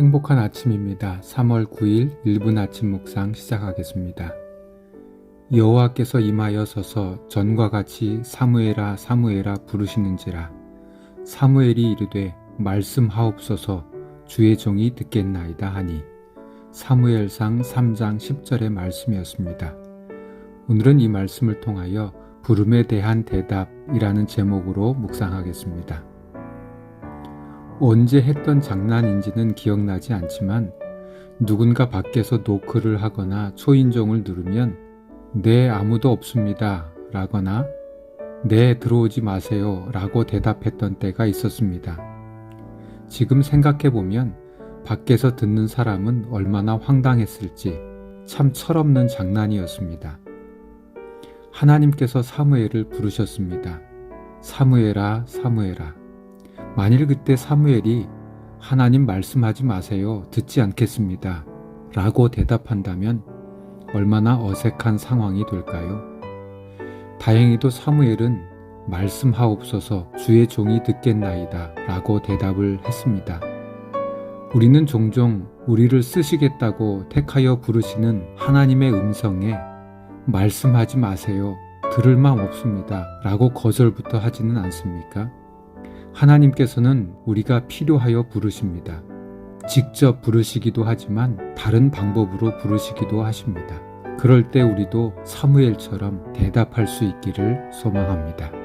행복한 아침입니다. 3월 9일 1분 아침 묵상 시작하겠습니다. 여호와께서 임하여 서서 전과 같이 사무엘아 사무엘아 부르시는지라 사무엘이 이르되 말씀하옵소서 주의 종이 듣겠나이다 하니 사무엘상 3장 10절의 말씀이었습니다. 오늘은 이 말씀을 통하여 부름에 대한 대답이라는 제목으로 묵상하겠습니다. 언제 했던 장난인지는 기억나지 않지만 누군가 밖에서 노크를 하거나 초인종을 누르면 네 아무도 없습니다 라거나 네 들어오지 마세요 라고 대답했던 때가 있었습니다. 지금 생각해보면 밖에서 듣는 사람은 얼마나 황당했을지 참 철없는 장난이었습니다. 하나님께서 사무엘을 부르셨습니다. 사무엘아 사무엘아 만일 그때 사무엘이 하나님 말씀하지 마세요. 듣지 않겠습니다. 라고 대답한다면 얼마나 어색한 상황이 될까요? 다행히도 사무엘은 말씀하옵소서 주의 종이 듣겠나이다. 라고 대답을 했습니다. 우리는 종종 우리를 쓰시겠다고 택하여 부르시는 하나님의 음성에 말씀하지 마세요. 들을 마음 없습니다. 라고 거절부터 하지는 않습니까? 하나님께서는 우리가 필요하여 부르십니다. 직접 부르시기도 하지만 다른 방법으로 부르시기도 하십니다. 그럴 때 우리도 사무엘처럼 대답할 수 있기를 소망합니다.